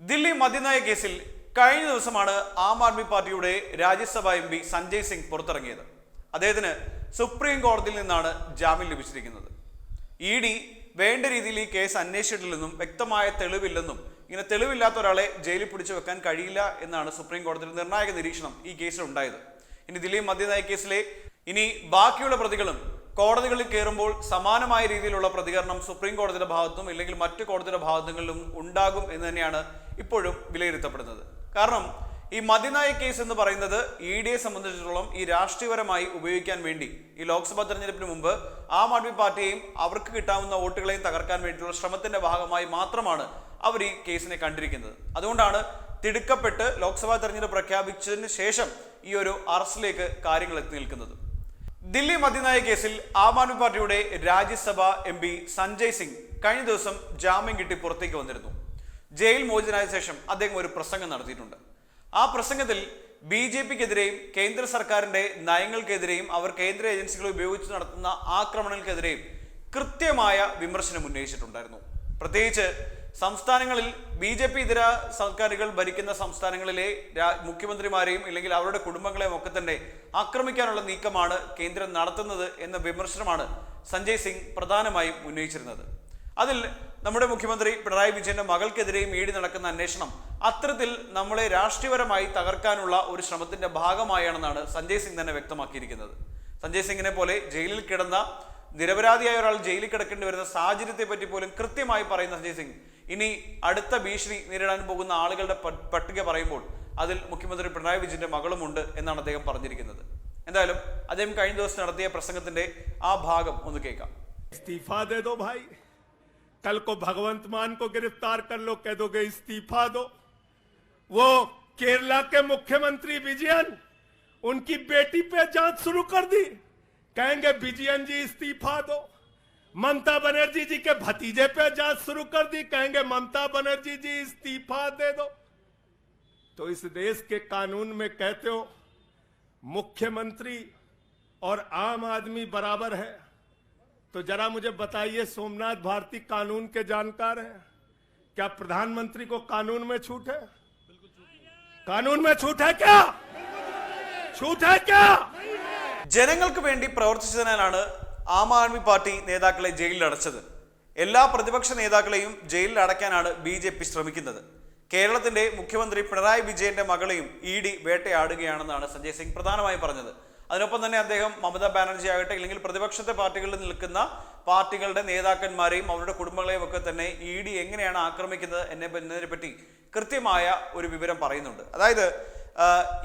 ദില്ലി മദ്യനയ കേസിൽ കഴിഞ്ഞ ദിവസമാണ് ആം ആദ്മി പാർട്ടിയുടെ രാജ്യസഭാ എം പി സഞ്ജയ് സിംഗ് പുറത്തിറങ്ങിയത്. അദ്ദേഹത്തിന് സുപ്രീം കോടതിയിൽ നിന്നാണ് ജാമ്യം ലഭിച്ചിരിക്കുന്നത്. ഇ ഡി വേണ്ട രീതിയിൽ ഈ കേസ് അന്വേഷിച്ചിട്ടില്ലെന്നും വ്യക്തമായ തെളിവില്ലെന്നും ഇങ്ങനെ തെളിവില്ലാത്ത ഒരാളെ ജയിലിൽ പിടിച്ചു വെക്കാൻ കഴിയില്ല എന്നാണ് സുപ്രീം കോടതിയുടെ നിർണായക നിരീക്ഷണം ഈ കേസിൽ ഉണ്ടായത്. ഇനി ദില്ലി മദ്യനയ കേസിലെ ഇനി ബാക്കിയുള്ള പ്രതികളും കോടതികളിൽ കയറുമ്പോൾ സമാനമായ രീതിയിലുള്ള പ്രതികരണം സുപ്രീം കോടതിയുടെ ഭാഗത്തും ഇല്ലെങ്കിൽ മറ്റു കോടതിയുടെ ഭാഗത്തുകളിലും ഉണ്ടാകും എന്ന് തന്നെയാണ് ഇപ്പോഴും വിലയിരുത്തപ്പെടുന്നത്. കാരണം ഈ മതിനായ കേസ് എന്ന് പറയുന്നത് ഇ ഡിയെ സംബന്ധിച്ചിടത്തോളം ഈ രാഷ്ട്രീയപരമായി ഉപയോഗിക്കാൻ വേണ്ടി ഈ ലോക്സഭാ തെരഞ്ഞെടുപ്പിന് മുമ്പ് ആം ആദ്മി പാർട്ടിയെയും അവർക്ക് കിട്ടാവുന്ന വോട്ടുകളെയും തകർക്കാൻ വേണ്ടിയിട്ടുള്ള ശ്രമത്തിന്റെ ഭാഗമായി മാത്രമാണ് അവർ ഈ കേസിനെ കണ്ടിരിക്കുന്നത്. അതുകൊണ്ടാണ് തിടുക്കപ്പെട്ട് ലോക്സഭാ തെരഞ്ഞെടുപ്പ് പ്രഖ്യാപിച്ചതിന് ശേഷം ഈ ഒരു അറസ്റ്റിലേക്ക് കാര്യങ്ങൾ എത്തി നിൽക്കുന്നത്. ദില്ലി മദ്യനായ കേസിൽ ആം ആദ്മി പാർട്ടിയുടെ രാജ്യസഭ എം പി സഞ്ജയ് സിംഗ് കഴിഞ്ഞ ദിവസം ജാമ്യം കിട്ടി പുറത്തേക്ക് വന്നിരുന്നു. ജയിൽ മോചനായ ശേഷം അദ്ദേഹം ഒരു പ്രസംഗം നടത്തിയിട്ടുണ്ട്. ആ പ്രസംഗത്തിൽ ബി ജെ പിക്കെതിരെയും കേന്ദ്ര സർക്കാരിന്റെ നയങ്ങൾക്കെതിരെയും അവർ കേന്ദ്ര ഏജൻസികൾ ഉപയോഗിച്ച് നടത്തുന്ന ആക്രമണങ്ങൾക്കെതിരെയും കൃത്യമായ വിമർശനം ഉന്നയിച്ചിട്ടുണ്ടായിരുന്നു. പ്രത്യേകിച്ച് സംസ്ഥാനങ്ങളിൽ ബി ജെ പി ഇതര സർക്കാരുകൾ ഭരിക്കുന്ന സംസ്ഥാനങ്ങളിലെ മുഖ്യമന്ത്രിമാരെയും ഇല്ലെങ്കിൽ അവരുടെ കുടുംബങ്ങളെയും ഒക്കെ തന്നെ ആക്രമിക്കാനുള്ള നീക്കമാണ് കേന്ദ്രം നടത്തുന്നത് എന്ന വിമർശനമാണ് സഞ്ജയ് സിംഗ് പ്രധാനമായും ഉന്നയിച്ചിരുന്നത്. അതിൽ നമ്മുടെ മുഖ്യമന്ത്രി പിണറായി വിജയന്റെ മകൾക്കെതിരെയും ഈടി നടക്കുന്ന അന്വേഷണം അത്തരത്തിൽ നമ്മളെ രാഷ്ട്രീയപരമായി തകർക്കാനുള്ള ഒരു ശ്രമത്തിന്റെ ഭാഗമായാണെന്നാണ് സഞ്ജയ് സിംഗ് തന്നെ വ്യക്തമാക്കിയിരിക്കുന്നത്. സഞ്ജയ് സിംഗിനെ പോലെ ജയിലിൽ കിടന്ന നിരപരാധിയായ ഒരാൾ ജയിലിൽ കിടക്കേണ്ടി വരുന്ന സാഹചര്യത്തെ പറ്റി പോലും കൃത്യമായി പറയുന്ന സഞ്ജയ് സിംഗ് ഇനി അടുത്ത ഭീഷണി നേരിടാൻ പോകുന്ന ആളുകളുടെ പ- പട്ടിക പറയുമ്പോൾ അതിൽ മുഖ്യമന്ത്രി പിണറായി വിജയന്റെ മകളുമുണ്ട് എന്നാണ് അദ്ദേഹം പറഞ്ഞിരിക്കുന്നത് എന്തായാലും അദ്ദേഹം കഴിഞ്ഞ ദിവസം നടത്തിയ പ്രസംഗത്തിന്റെ ആ ഭാഗം ഒന്ന് കേൾക്കാം इस्तीफा दे दो भाई कल को भगवंत मान को गिरफ्तार कर लो कह दोगे इस्तीफा दो वो केरला के मुख्यमंत्री विजयन उनकी बेटी पे जांच शुरू कर दी कहेंगे विजयन जी इस्तीफा दो ममता बनर्जी जी के भतीजे पे जांच शुरू कर दी कहेंगे ममता बनर्जी जी इस्तीफा दे दो तो इस देश के कानून में कहते हो मुख्यमंत्री और आम आदमी बराबर है तो जरा मुझे बताइए सोमनाथ भारती कानून के जानकार हैं क्या प्रधानमंत्री को कानून में छूट है कानून में छूट है क्या छूट है क्या ജനങ്ങൾക്ക് വേണ്ടി പ്രവർത്തിച്ചതിനാലാണ് ആം ആദ്മി പാർട്ടി നേതാക്കളെ ജയിലിൽ അടച്ചത്. എല്ലാ പ്രതിപക്ഷ നേതാക്കളെയും ജയിലിൽ അടയ്ക്കാനാണ് ബി ജെ പി ശ്രമിക്കുന്നത്. കേരളത്തിന്റെ മുഖ്യമന്ത്രി പിണറായി വിജയന്റെ മകളെയും ഇ ഡി വേട്ടയാടുകയാണെന്നാണ് സഞ്ജയ് സിംഗ് പ്രധാനമായും പറഞ്ഞത്. അതിനൊപ്പം തന്നെ അദ്ദേഹം മമതാ ബാനർജി ആകട്ടെ അല്ലെങ്കിൽ പ്രതിപക്ഷത്തെ പാർട്ടികളിൽ നിൽക്കുന്ന പാർട്ടികളുടെ നേതാക്കന്മാരെയും അവരുടെ കുടുംബങ്ങളെയും ഒക്കെ തന്നെ ഇ ഡി എങ്ങനെയാണ് ആക്രമിക്കുന്നത് എന്നെ എന്നതിനെ പറ്റി കൃത്യമായ ഒരു വിവരം പറയുന്നുണ്ട്. അതായത്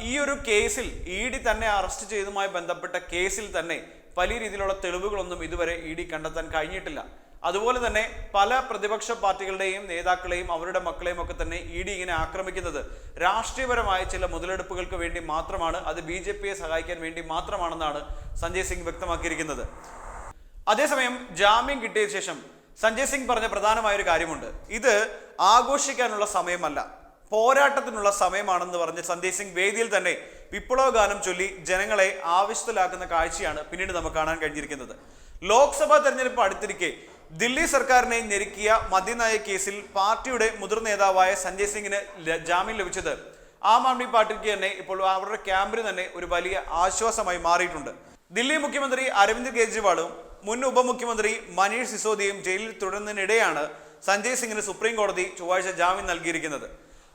ഈ ഒരു കേസിൽ ഇ ഡി തന്നെ അറസ്റ്റ് ചെയ്തതുമായി ബന്ധപ്പെട്ട കേസിൽ തന്നെ വലിയ രീതിയിലുള്ള തെളിവുകളൊന്നും ഇതുവരെ ഇ ഡി കണ്ടെത്താൻ കഴിഞ്ഞിട്ടില്ല. അതുപോലെ തന്നെ പല പ്രതിപക്ഷ പാർട്ടികളുടെയും നേതാക്കളെയും അവരുടെ മക്കളെയും ഒക്കെ തന്നെ ഇ ഡി ഇങ്ങനെ ആക്രമിക്കുന്നത് രാഷ്ട്രീയപരമായ ചില മുതലെടുപ്പുകൾക്ക് വേണ്ടി മാത്രമാണ് അത് ബി ജെ പിയെ സഹായിക്കാൻ വേണ്ടി മാത്രമാണെന്നാണ് സഞ്ജയ് സിംഗ് വ്യക്തമാക്കിയിരിക്കുന്നത്. അതേസമയം ജാമ്യം കിട്ടിയ ശേഷം സഞ്ജയ് സിംഗ് പറഞ്ഞ പ്രധാനമായ ഒരു കാര്യമുണ്ട്. ഇത് ആഘോഷിക്കാനുള്ള സമയമല്ല പോരാട്ടത്തിനുള്ള സമയമാണെന്ന് പറഞ്ഞ് സഞ്ജയ് സിംഗ് വേദിയിൽ തന്നെ വിപ്ലവ ഗാനം ചൊല്ലി ജനങ്ങളെ ആവശ്യത്തിലാക്കുന്ന കാഴ്ചയാണ് പിന്നീട് നമുക്ക് കാണാൻ കഴിഞ്ഞിരിക്കുന്നത്. ലോക്സഭാ തെരഞ്ഞെടുപ്പ് അടുത്തിരിക്കെ ദില്ലി സർക്കാരിനെ ഞെരുക്കിയ മദ്യനയ കേസിൽ പാർട്ടിയുടെ മുതിർന്ന നേതാവായ സഞ്ജയ് സിംഗിന് ജാമ്യം ലഭിച്ചത് ആം ആദ്മി പാർട്ടിക്ക് തന്നെ ഇപ്പോൾ അവരുടെ ക്യാമ്പിന് തന്നെ ഒരു വലിയ ആശ്വാസമായി മാറിയിട്ടുണ്ട്. ദില്ലി മുഖ്യമന്ത്രി അരവിന്ദ് കെജ്രിവാളും മുൻ ഉപമുഖ്യമന്ത്രി മനീഷ് സിസോദിയും ജയിലിൽ തുടരുന്നതിനിടെയാണ് സഞ്ജയ് സിംഗിന് സുപ്രീം കോടതി ചൊവ്വാഴ്ച ജാമ്യം നൽകിയിരിക്കുന്നത്.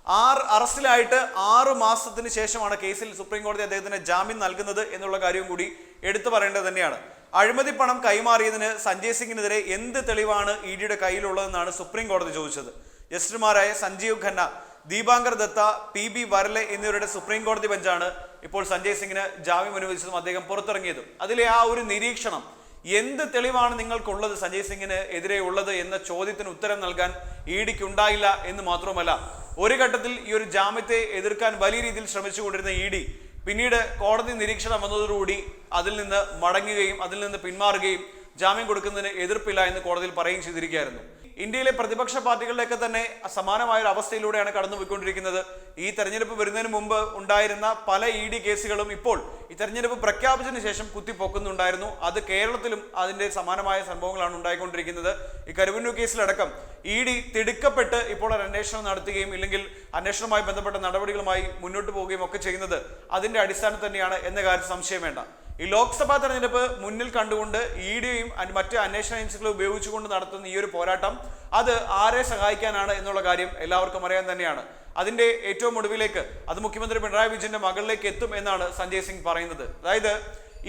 ആറ് അറസ്റ്റിലായിട്ട് ആറ് മാസത്തിന് ശേഷമാണ് കേസിൽ സുപ്രീം കോടതി അദ്ദേഹത്തിന് ജാമ്യം നൽകുന്നത് എന്നുള്ള കാര്യവും കൂടി എടുത്തു പറയേണ്ടത് തന്നെയാണ്. അഴിമതി പണം കൈമാറിയതിന് സഞ്ജയ് സിംഗിനെതിരെ എന്ത് തെളിവാണ് ഇ ഡിയുടെ കയ്യിലുള്ളതെന്നാണ് സുപ്രീം കോടതി ചോദിച്ചത്. ജസ്റ്റിസുമാരായ സഞ്ജീവ് ഖന്ന ദീപാങ്കർ ദത്ത പി ബി വരലെ എന്നിവരുടെ സുപ്രീം കോടതി ബെഞ്ചാണ് ഇപ്പോൾ സഞ്ജയ് സിംഗിന് ജാമ്യം അനുവദിച്ചതും അദ്ദേഹം പുറത്തിറങ്ങിയതും. അതിലെ ആ ഒരു നിരീക്ഷണം എന്ത് തെളിവാണ് നിങ്ങൾക്കുള്ളത് സഞ്ജയ് സിംഗിന് എതിരെ ഉള്ളത് എന്ന ചോദ്യത്തിന് ഉത്തരം നൽകാൻ ഇ ഡിക്ക് ഉണ്ടായില്ല എന്ന് മാത്രമല്ല ഒരു ഘട്ടത്തിൽ ഈ ഒരു ജാമ്യത്തെ എതിർക്കാൻ വലിയ രീതിയിൽ ശ്രമിച്ചുകൊണ്ടിരുന്ന ഇ ഡി പിന്നീട് കോടതി നിരീക്ഷണം വന്നതോടുകൂടി അതിൽ നിന്ന് മടങ്ങുകയും അതിൽ നിന്ന് പിന്മാറുകയും ജാമ്യം കൊടുക്കുന്നതിന് എതിർപ്പില്ല എന്ന് കോടതിയിൽ പറയുകയും ചെയ്തിരിക്കുകയായിരുന്നു. ഇന്ത്യയിലെ പ്രതിപക്ഷ പാർട്ടികളുടെയൊക്കെ തന്നെ സമാനമായ ഒരു അവസ്ഥയിലൂടെയാണ് കടന്നുപോയിക്കൊണ്ടിരിക്കുന്നത്. ഈ തെരഞ്ഞെടുപ്പ് വരുന്നതിന് മുമ്പ് ഉണ്ടായിരുന്ന പല ഇ ഡി കേസുകളും ഇപ്പോൾ ഈ തെരഞ്ഞെടുപ്പ് പ്രഖ്യാപിച്ചതിന് ശേഷം കുത്തിപ്പൊക്കുന്നുണ്ടായിരുന്നു. അത് കേരളത്തിലും അതിന്റെ സമാനമായ സംഭവങ്ങളാണ് ഉണ്ടായിക്കൊണ്ടിരിക്കുന്നത്. ഈ കരുവന്നൂർ കേസിലടക്കം ഇ ഡി തിടുക്കപ്പെട്ട് ഇപ്പോൾ ഒരു അന്വേഷണം നടത്തുകയും ഇല്ലെങ്കിൽ അന്വേഷണവുമായി ബന്ധപ്പെട്ട നടപടികളുമായി മുന്നോട്ട് പോവുകയും ഒക്കെ ചെയ്യുന്നത് അതിന്റെ അടിസ്ഥാനം തന്നെയാണ് എന്ന കാര്യം സംശയം വേണ്ട. ഈ ലോക്സഭാ തെരഞ്ഞെടുപ്പ് മുന്നിൽ കണ്ടുകൊണ്ട് ഇ ഡിയും മറ്റ് അന്വേഷണ ഏജൻസികളും ഉപയോഗിച്ചുകൊണ്ട് നടത്തുന്ന ഈ ഒരു പോരാട്ടം അത് ആരെ സഹായിക്കാനാണ് എന്നുള്ള കാര്യം എല്ലാവർക്കും അറിയാൻ തന്നെയാണ്. അതിന്റെ ഏറ്റവും ഒടുവിലേക്ക് അത് മുഖ്യമന്ത്രി പിണറായി വിജയന്റെ മകളിലേക്ക് എത്തും എന്നാണ് സഞ്ജയ് സിംഗ് പറയുന്നത്. അതായത്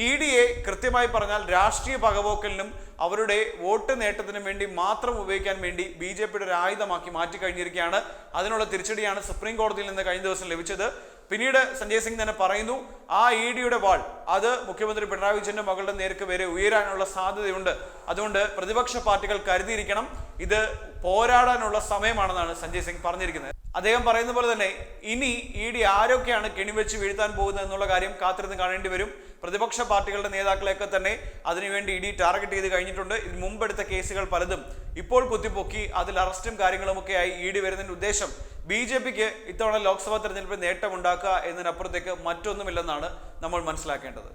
ഇ ഡിയെ കൃത്യമായി പറഞ്ഞാൽ രാഷ്ട്രീയ പകപോക്കലിനും അവരുടെ വോട്ട് നേട്ടത്തിനും വേണ്ടി മാത്രം ഉപയോഗിക്കാൻ വേണ്ടി ബി ജെ പിയുടെ ഒരു ആയുധമാക്കി മാറ്റി കഴിഞ്ഞിരിക്കുകയാണ് അതിനുള്ള തിരിച്ചടിയാണ് സുപ്രീം കോടതിയിൽ നിന്ന് കഴിഞ്ഞ ദിവസം ലഭിച്ചത്. പിന്നീട് സഞ്ജയ് സിംഗ് തന്നെ പറയുന്നു ആ ഇ ഡിയുടെ വാൾ അത് മുഖ്യമന്ത്രി പിണറായി വിജയന്റെ മകളുടെ നേർക്ക് വരെ ഉയരാനുള്ള സാധ്യതയുണ്ട്. അതുകൊണ്ട് പ്രതിപക്ഷ പാർട്ടികൾ കരുതിയിരിക്കണം ഇത് പോരാടാനുള്ള സമയമാണെന്നാണ് സഞ്ജയ് സിംഗ് പറഞ്ഞിരിക്കുന്നത്. അദ്ദേഹം പറയുന്ന പോലെ തന്നെ ഇനി ഇ ഡി ആരൊക്കെയാണ് കെണിവെച്ച് വീഴ്ത്താൻ പോകുന്നത് എന്നുള്ള കാര്യം കാത്തിരുന്ന് കാണേണ്ടി വരും. പ്രതിപക്ഷ പാർട്ടികളുടെ നേതാക്കളെയൊക്കെ തന്നെ അതിനുവേണ്ടി ഇ ഡി ടാർഗറ്റ് ചെയ്ത് കഴിഞ്ഞിട്ടുണ്ട്. ഇതിന് മുമ്പെടുത്ത കേസുകൾ പലതും ഇപ്പോൾ കുത്തിപ്പൊക്കി അതിൽ അറസ്റ്റും കാര്യങ്ങളുമൊക്കെയായി ഇ ഡി വരുന്നതിന്റെ ഉദ്ദേശം ബി ജെ പിക്ക് ഇത്തവണ ലോക്സഭാ തെരഞ്ഞെടുപ്പിൽ നേട്ടമുണ്ടാക്കുക എന്നതിനപ്പുറത്തേക്ക് മറ്റൊന്നുമില്ലെന്നാണ് നമ്മൾ മനസ്സിലാക്കേണ്ടത്.